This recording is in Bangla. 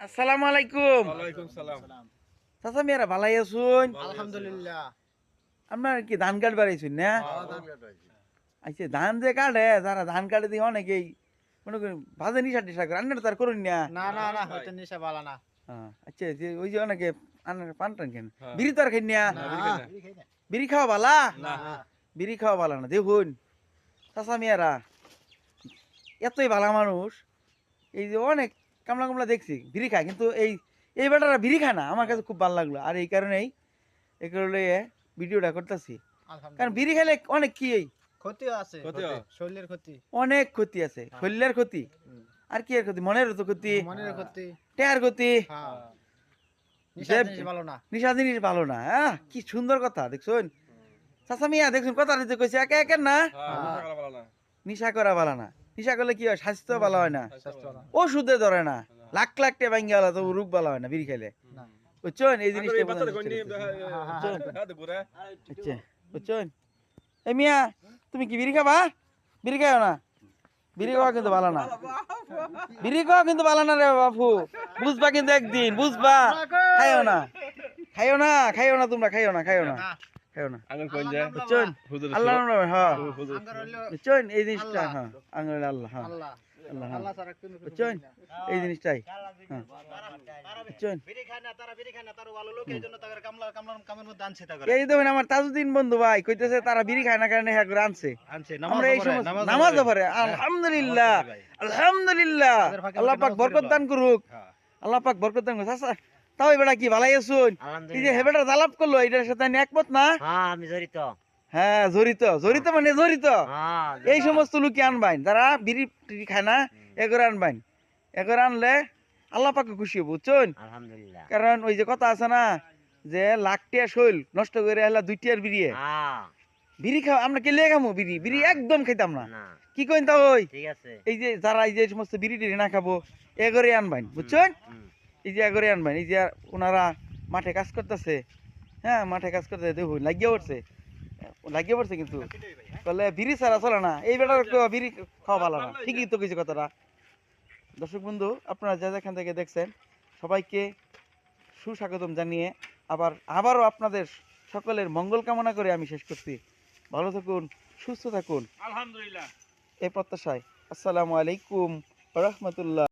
আসসালামু আলাইকুম। ওয়ালাইকুম সালাম। চাচা মেয়েরা ভালাই আছুন? আলহামদুলিল্লাহ। আপনার কি ধান কাট বাড়াইছুন না? আচ্ছা ধান যে কাটে যারা ধান কাটে দিয়ে অনেকেই মনে করেন ভাজে নিশা টিশা করে আন্নার তার করুন না। না না না হয়তো নিশা বালা না। হ্যাঁ, আচ্ছা যে ওই যে অনেকে আন্নার পান টান কেন হ্যাঁ। বিড়ি তো আর খাই না? না, বিড়ি বিড়ি খাওয়া বালা? না। বিড়ি খাওয়া বালা না দেখুন। চাচা মেয়েরা এতই ভালা মানুষ এই যে অনেক কামলা কামলা দেখছি বিড়ি খায় কিন্তু এই এই বেটারা বিড়ি খায় না আমার কাছে খুব ভালো লাগল। আর এই কারণেই এই কারণে ভিডিওটা করতেছি। কারণ বিড়ি খেলে অনেক কি এই? ক্ষতিও আছে শরীরের ক্ষতি। অনেক ক্ষতি আছে শরীরের ক্ষতি। আর কি এর ক্ষতি? মনের তো ক্ষতি। মনের ক্ষতি। টেয়ার ক্ষতি। হ্যাঁ। নিশা জিনিস ভালো না। নিশা জিনিস ভালো না। হ্যাঁ কি সুন্দর কথা দেখছুন? চাচা মিয়া দেখছুন? কথা দিতে কইছে একে একে না? হ্যাঁ, নিশা করা ভালো না। নিশা করলে কি হয়? স্বাস্থ্য ভালো হয় না। ওষুধে ধরে না। লাখ লাখ টাকা ভাঙ্গি গেল তো রোগ ভালো হয় না বিড়ি খেলে বুঝছেন? এই জিনিসটা। হ্যাঁ, হ্যাঁ। হ্যাঁ। আচ্ছা বুঝছেন? এ মিয়া তুমি কি বিড়ি খাবা? বিড়ি খাও না? বিড়ি খাওয়া কিন্তু ভালো না। বিড়ি খাওয়া কিন্তু ভালো না রে বাপু। বুঝবা কিন্তু একদিন বুঝবা। খাইও না। খাইও না খাইও না তোমরা খাইও না খাইও না। না। যায়। আল্লাহ হ্যাঁ। এই জিনিসটা হ্যাঁ আল্লাহ হ্যাঁ। আল্লাহ। আল্লাহ আল্লাহ ছাড়া কোনো কিছু বুঝছেন এই জিনিসটাই বুঝছেন বিড়ি খায় না তারা বিড়ি খায় না তারা ভালো লোক এই জন্য তাদের কামলা কামলা কামের মধ্যে আনছে তাদের এই দেখুন আমার তাজউদ্দিন বন্ধু ভাই কইতেছে তারা বিড়ি খায় না কারণে হ্যাঁ করে আনছে। আনছে আমরা এই সময় নামাজ পড়ে। আলহামদুলিল্লাহ আলহামদুলিল্লাহ। আল্লাহ পাক বরকত দান করুক। হ্যাঁ। আল্লাহ পাক বরকত দান করুক। আচ্ছা তাও এবারে কি ভালাই আছুন? এই যে হেবেটা জালাপ করল এটার সাথে আমি একমত না? হ্যাঁ আমি জড়িত। হ্যাঁ জড়িত। জড়িত মানে জড়িত। হ্যাঁ এই সমস্ত আনবাইন। যারা বিড়ি টিড়ি খায় না এগরে আনবাইন। এগরে আনলে আল্লাহ পাকে খুশি হব বুঝছেন? আলহামদুলিল্লাহ। কারণ ওই যে কথা আছে না যে লাখ টিয়া শৈল নষ্ট করে এলা দুই টিয়ার বিড়িয়ে হ্যাঁ। বিড়ি খাও আমরা কে লেগে খামো বিড়ি? বিড়ি একদম খাইতাম না। কি কইন তা ওই? ঠিক আছে। এই যে যারা এই যে সমস্ত বিড়ি টিড়ি না খাব এগরে আনবাইন বুঝছেন? হুম। এই যে এগরে আনবাইন এই যে ওনারা মাঠে কাজ করতেছে। হ্যাঁ মাঠে কাজ করতে দেখুন লাগিয়ে পড়ছে। লাগিয়ে পড়ছে কিন্তু। বলে বিড়ি ছাড়া চলে না। এই বেটার বিড়ি খাওয়া ভালো না। ঠিকই তো কিছু কথাটা। দর্শক বন্ধু আপনারা যা যেখান থেকে দেখছেন সবাইকে সুস্বাগতম জানিয়ে আবার আবারও আপনাদের সকলের মঙ্গল কামনা করে আমি শেষ করছি। ভালো থাকুন সুস্থ থাকুন। আলহামদুলিল্লাহ। এই প্রত্যাশায়। আসসালামু আলাইকুম রহমতুল্লাহ।